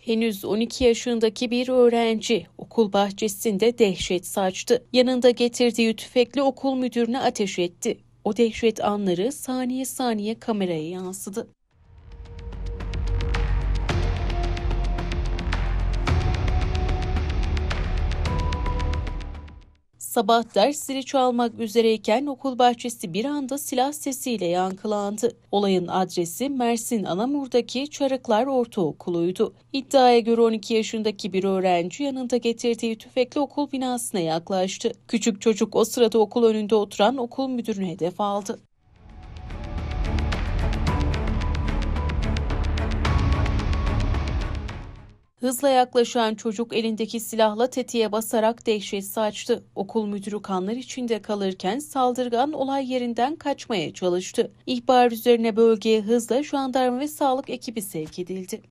Henüz 12 yaşındaki bir öğrenci okul bahçesinde dehşet saçtı. Yanında getirdiği tüfekle okul müdürüne ateş etti. O dehşet anları saniye saniye kameraya yansıdı. Sabah ders zili çalmak üzereyken okul bahçesi bir anda silah sesiyle yankılandı. Olayın adresi Mersin Anamur'daki Çarıklar Ortaokulu'ydu. İddiaya göre 12 yaşındaki bir öğrenci yanında getirdiği tüfekle okul binasına yaklaştı. Küçük çocuk o sırada okul önünde oturan okul müdürünü hedef aldı. Hızla yaklaşan çocuk elindeki silahla tetiğe basarak dehşet saçtı. Okul müdürü kanlar içinde kalırken saldırgan olay yerinden kaçmaya çalıştı. İhbar üzerine bölgeye hızla jandarma ve sağlık ekibi sevk edildi.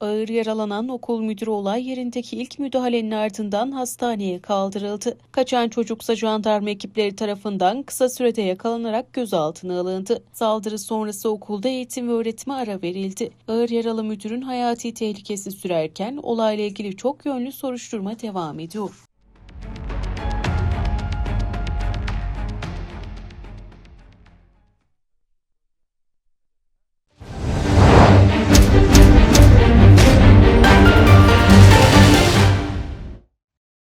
Ağır yaralanan okul müdürü olay yerindeki ilk müdahalenin ardından hastaneye kaldırıldı. Kaçan çocuksa jandarma ekipleri tarafından kısa sürede yakalanarak gözaltına alındı. Saldırı sonrası okulda eğitim ve öğretime ara verildi. Ağır yaralı müdürün hayati tehlikesi sürerken olayla ilgili çok yönlü soruşturma devam ediyor.